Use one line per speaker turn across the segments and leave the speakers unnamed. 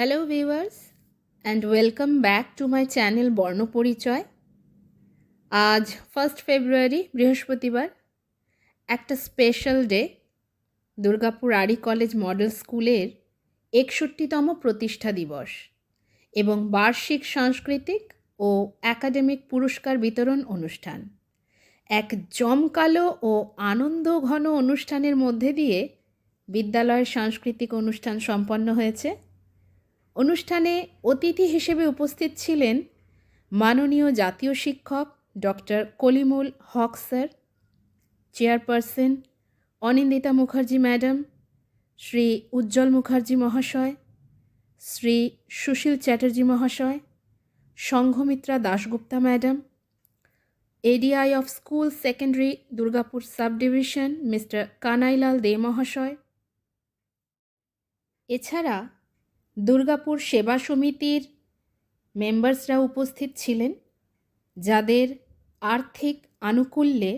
Hello viewers and welcome back to my channel Barnaparichay আজ first ফেব্রুয়ারি বৃহস্পতিবার, একটা special day Durgapur আরি কলেজ মডেল স্কুলের একষট্টিতম প্রতিষ্ঠা দিবস এবং বার্ষিক সাংস্কৃতিক ও একাডেমিক পুরস্কার বিতরণ অনুষ্ঠান। এক জমকালো ও আনন্দ ঘন অনুষ্ঠানের মধ্যে দিয়ে বিদ্যালয়ের সাংস্কৃতিক অনুষ্ঠান সম্পন্ন হয়েছে। অনুষ্ঠানে অতিথি হিসেবে উপস্থিত ছিলেন মাননীয় জাতীয় শিক্ষক doctor Kalimul Haque sir, chairperson Anindita Mukherjee madam, Shri Ujjwal Mukherjee মহাশয়, শ্রী সুশীল চ্যাটার্জি মহাশয়, Sanghamitra Dasgupta madam, ADI of school secondary Durgapur sub division mister Kanailal De মহাশয়। এছাড়া দুর্গাপুর সেবা সমিতির মেম্বার্সরা উপস্থিত ছিলেন, যাদের আর্থিক আনুকূল্যে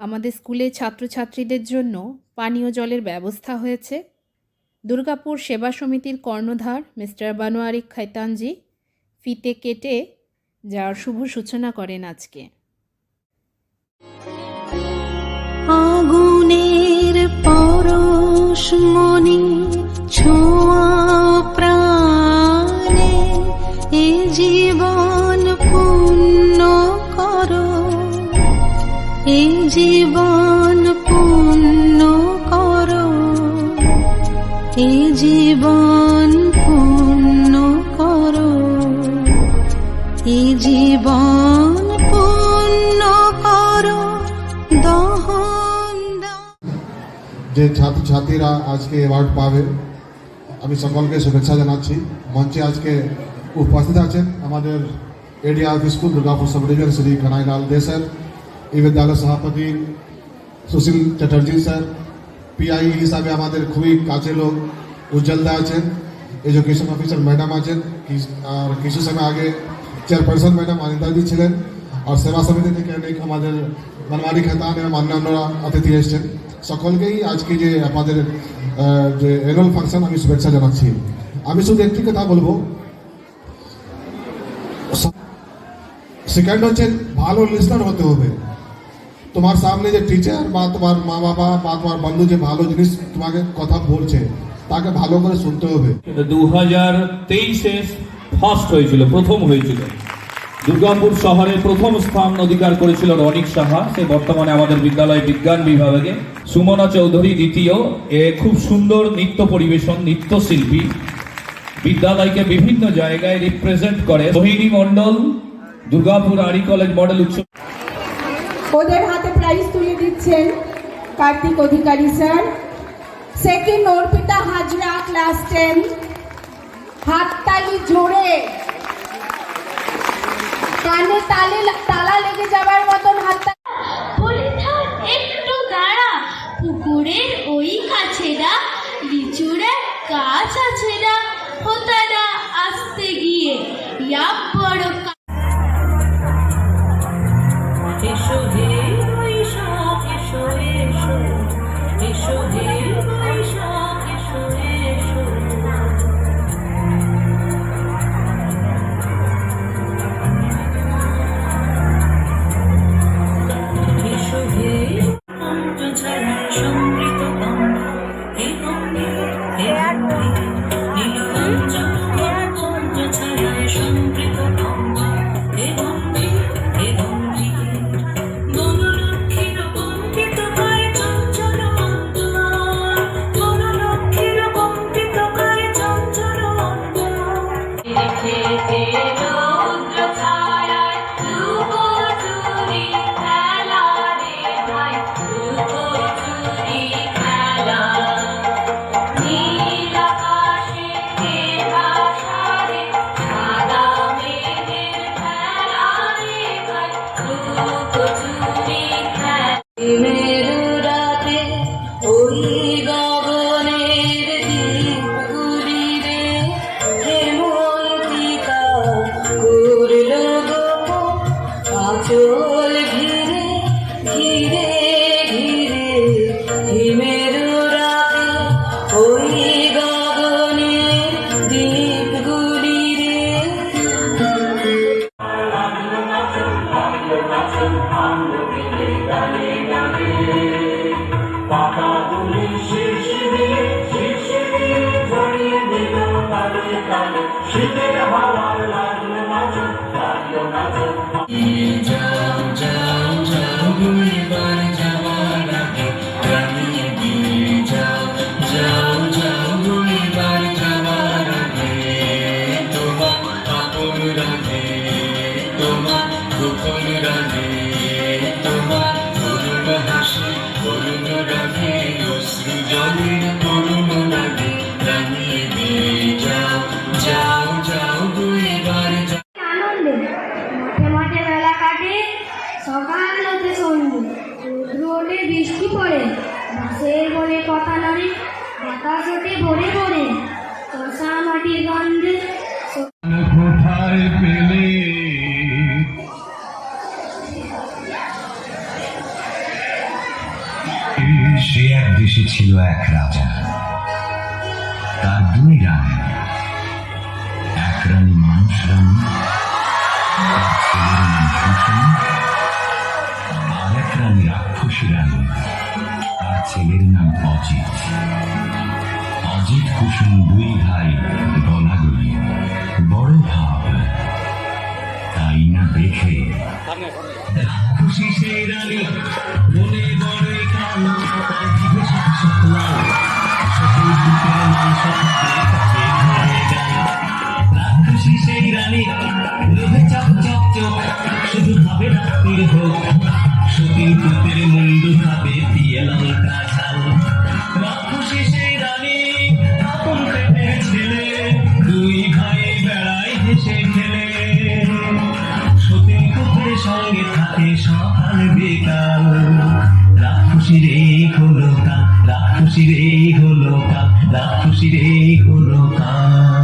আমাদের স্কুলে ছাত্রছাত্রীদের জন্য পানীয় জলের ব্যবস্থা হয়েছে। দুর্গাপুর সেবা সমিতির কর্ণধার মিস্টার বানোয়ারি খৈতানজি ফিতে কেটে যার শুভ সূচনা করেন আজকে।
আগুনের পরশ এ জীবন পূর্ণ করো। এ জীবন পূর্ণ করো। এ জীবন পূর্ণ করো।
যে ছাত্রছাত্রীরা আজকে অ্যাওয়ার্ড পাবে, আমি সকলকে শুভেচ্ছা জানাচ্ছি। মঞ্চে আজকে উপস্থিত আছেন আমাদের office school Durgapur sub division Shri Kanailal De sir এই বিদ্যালয়ের সভাপতি সুশীল চ্যাটার্জি স্যার পিআই হিসাবে আমাদের খুবই কাছের লোক উজ্জ্বলদা আছেন এডুকেশন অফিসার ম্যাডাম আছেন আর কিছু সময় আগে চেয়ারপারসন ম্যাডাম অনিন্দাজি ছিলেন, আর সেবা সমিতি থেকে অনেক আমাদের বনমালী খেতান এবং অন্যান্যরা অতিথি এসছেন। সকলকেই আজকে যে আমাদের যে অ্যানুয়াল ফাংশন আমি শুভেচ্ছা জানাচ্ছি। আমি শুধু একটি কথা বলব। সেকেন্ড হচ্ছে, ভালো লিসনার হতে হবে। তোমার সামনে যে টিচার বা তোমার মা বাবা বা তোমার বন্ধু যে ভালো জিনিস তোমাকে কথা বলছে তাকে ভালো করে শুনতে হবে।
দু হাজার তেইশে ফার্স্ট হয়েছিল প্রথম হয়েছিল। দুর্গাপুর শহরে প্রথম স্থান অধিকার করেছিল রনিক সাহা সে বর্তমানে আমাদের বিদ্যালয় বিজ্ঞান বিভাগে। সুমনা চৌধুরী দ্বিতীয় এ খুব সুন্দর নৃত্য পরিবেশন নৃত্যশিল্পী। বিদ্যালয়কে বিভিন্ন জায়গায় রিপ্রেজেন্ট করে। মোহিনী মণ্ডল দুর্গাপুর আরি কলেজ মডেল উৎসব
ওদের হাতে প্রাইজ তুলে দিচ্ছেন Kartik Adhikari sir. Second Arpita Hazra class ten. হাততালি জোরে। কানে তালে তালা লেগে যাবার মতন হাততালি।
একটু দাঁড়া। পুকুরের ওই কাছেরা লিচুরা গাছ আছে না হোতারা আসতে গিয়ে ইয়া বড়
শীতের হাওয়ার লাগল নাচো লাগল নাচো যাও যাও যাও দুইবার যাওয়ার আগে জানিয়ে দিয়ে যাও যাও যাও দুইবার
যাওয়ার আগে তোমার আপন রাধে ছিল এক রাজা। তার দুই রানী। এক রানী মানুষ রানী তার ছেলের নাম কুসুম আর এক রানী রাক্ষসী রানী। তার ছেলের নাম অজিত। অজিত কুসুম দুই ভাই গলাগলি বড় ভাব। তাই না দেখে খুশি সেই রানী। হলো কাল না খুশি রে হলো কাল।